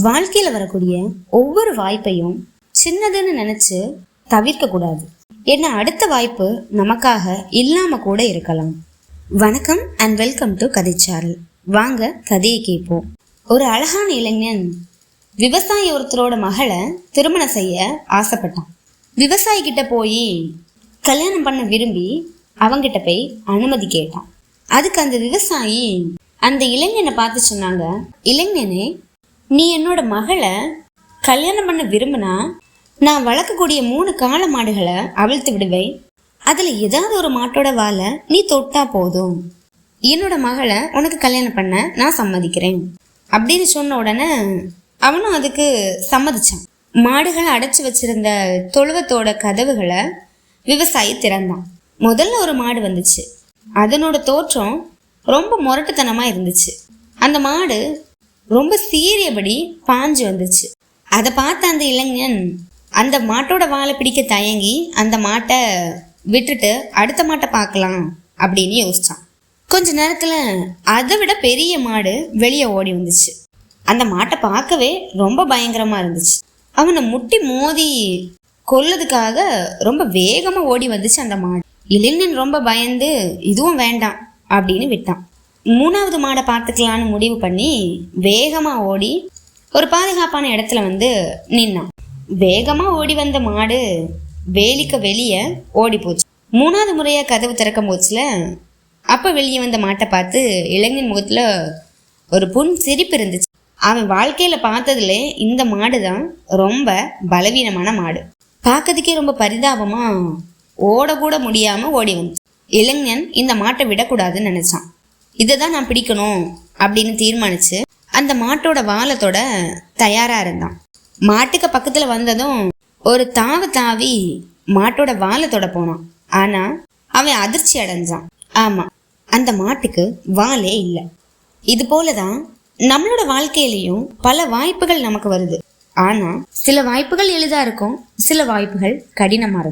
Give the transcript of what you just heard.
வாழ்க்கையில வரக்கூடிய ஒவ்வொரு வாய்ப்பையும் சின்னதுன்னு நினைச்சு தவிர்க்க கூடாது. ஏன்னா அடுத்த வாய்ப்பு நமக்காக இல்லாம கூட இருக்கலாம். வணக்கம் அண்ட் வெல்கம் டு கதைச்சாரல் வாங்க கதையை கேட்போம். ஒரு அழகான இளைஞன் விவசாயி ஒருத்தரோட மகளை திருமணம் செய்ய ஆசைப்பட்டான். விவசாயி கிட்ட போய் கல்யாணம் பண்ண விரும்பி அவங்கிட்ட போய் அனுமதி கேட்டான். அதுக்கு அந்த விவசாயி அந்த இளைஞனை பார்த்து சொன்னாங்க இளைஞனே நீ என்னோட மகளை கல்யாணம் பண்ண விரும்பினா நான் வளர்க்கக்கூடிய மூணு கால மாடுகளை அவிழ்த்து விடுவேன். அதில் ஏதாவது ஒரு மாட்டோட வாழை நீ தொட்டா போதும். என்னோட மகளை உனக்கு கல்யாணம் பண்ண நான் சம்மதிக்கிறேன். அப்படின்னு சொன்ன உடனே அவனும் அதுக்கு சம்மதிச்சான். மாடுகளை அடைச்சி வச்சிருந்த தொழுவத்தோட கதவுகளை விவசாயி திறந்தான். முதல்ல ஒரு மாடு வந்துச்சு. அதனோட தோற்றம் ரொம்ப முரட்டுத்தனமாக இருந்துச்சு. அந்த மாடு ரொம்ப சீரியபடி பாஞ்சு வந்துச்சு. அதை பார்த்த அந்த இளைஞன் அந்த மாட்டோட வாழை பிடிக்க தயங்கி அந்த மாட்டை விட்டுட்டு அடுத்த மாட்டை பார்க்கலாம் அப்படின்னு யோசிச்சான். கொஞ்ச நேரத்தில் அதை விட பெரிய மாடு வெளியே ஓடி வந்துச்சு. அந்த மாட்டை பார்க்கவே ரொம்ப பயங்கரமாக இருந்துச்சு. அவனை முட்டி மோதி கொல்லதுக்காக ரொம்ப வேகமாக ஓடி வந்துச்சு அந்த மாடு. இளைஞன் ரொம்ப பயந்து இதுவும் வேண்டாம் அப்படின்னு விட்டான். மூணாவது மாடை பார்த்துக்கலான்னு முடிவு பண்ணி வேகமா ஓடி ஒரு பாதுகாப்பான இடத்துல வந்து நின்னான். வேகமாக ஓடி வந்த மாடு வேலிக்கு வெளியே ஓடி போச்சு. மூணாவது முறையாக கதவு திறக்கும் போச்சுல அப்போ வெளியே வந்த மாட்டை பார்த்து இளைஞன் முகத்துல ஒரு புன் சிரிப்பு இருந்துச்சு. அவன் வாழ்க்கையில பார்த்ததுல இந்த மாடு தான் ரொம்ப பலவீனமான மாடு. பார்க்கறதுக்கே ரொம்ப பரிதாபமா ஓடக்கூட முடியாமல் ஓடி வந்துச்சு. இளைஞன் இந்த மாட்டை விடக்கூடாதுன்னு நினச்சான். இதை தான் நான் பிடிக்கணும் அப்படின்னு தீர்மானிச்சு அந்த மாட்டோட வாலத்தோட தயாரா இருந்தான். மாட்டுக்கு பக்கத்துல வந்ததும் ஒரு தாவு தாவி மாட்டோட வாலத்தோட போனான். ஆனா அவன் அதிர்ச்சி அடைஞ்சான். ஆமா அந்த மாட்டுக்கு வாலே இல்லை. இது போலதான் நம்மளோட வாழ்க்கையிலையும் பல வாய்ப்புகள் நமக்கு வருது. ஆனா சில வாய்ப்புகள் எளிதா இருக்கும் சில வாய்ப்புகள் கடினமா இருக்கும்.